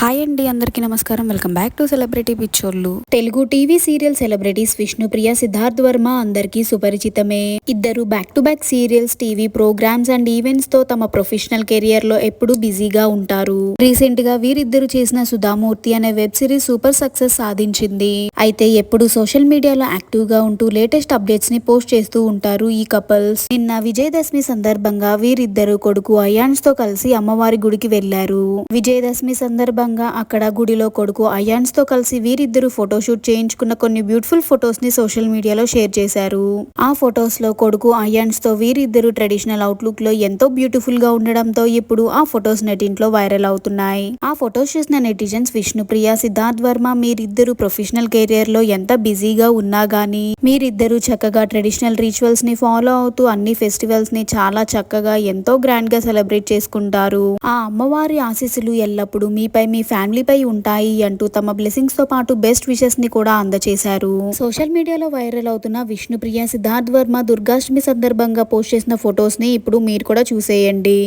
Hi అండి అందరికీ నమస్కారం. వెల్కమ్ బ్యాక్ టు సెలబ్రిటీ పిక్చర్లు Telugu TV serial celebrities Vishnupriya Siddharth Varma అందరికీ సుపరిచితమే. ఇద్దరు back to back serials TV programs and ఈవెంట్స్తో తమ ప్రొఫెషనల్ కెరియర్లో ఎప్పుడు బిజీగా ఉంటారు. రీసెంట్గా వీరిద్దరు చేసిన సుధామూర్తి అనే వెబ్ సిరీస్ సూపర్ సక్సెస్ సాధించింది. అయితే ఎప్పుడు సోషల్ మీడియాలో యాక్టివ్గా ఉంటూ లేటెస్ట్ అప్డేట్స్ని పోస్ట్ చేస్తూ ఉంటారు ఈ కపుల్స్ నిన్న విజయదశమి సందర్భంగా వీరిద్దరు కొడుకు అయాన్స్తో కలిసి అమ్మవారి గుడికి వెళ్ళారు విజయదశమి సందర్భంగా అక్కడ గుడిలో కొడుకు అయాన్స్తో కలిసి వీరిద్దరూ ఫోటోషూట్ చేయించుకున్న కొన్ని బ్యూటిఫుల్ ఫొటోస్ని సోషల్ మీడియాలో షేర్ చేశారు. ఆ ఫొటోస్లో కొడుకు అయాన్స్తో తో వీరిద్దరు ట్రెడిషనల్ అవుట్లుక్లో ఎంతో బ్యూటిఫుల్గా ఉండడంతో ఇప్పుడు ఆ ఫొటోస్ నెటింట్లో వైరల్ అవుతున్నాయి. ఆ ఫొటోస్ చూసిన నెటిజన్స్ విష్ణుప్రియ సిద్ధార్థ్ వర్మ మీరిద్దరు ప్రొఫెషనల్ కెరియర్లో ఎంత బిజీగా ఉన్నా గానీ మీరిద్దరు చక్కగా ట్రెడిషనల్ రిచువల్స్ని ఫాలో అవుతూ అన్ని ఫెస్టివల్స్ని చాలా చక్కగా ఎంతో గ్రాండ్గా సెలబ్రేట్ చేసుకుంటారు. ఆ అమ్మవారి ఆశీస్సులు ఎల్లప్పుడూ మీపై మీ మీ ఫ్యామిలీపై ఉంటాయి అంటూ తమ బ్లెస్సింగ్స్తో పాటు బెస్ట్ విషెస్ని కూడా అందజేశారు సోషల్ మీడియాలో వైరల్ అవుతున్న విష్ణుప్రియ సిద్ధార్థ్ వర్మ దుర్గాష్టమి సందర్భంగా పోస్ట్ చేసిన ఫొటోస్ని ఇప్పుడు మీరు కూడా చూసేయండి.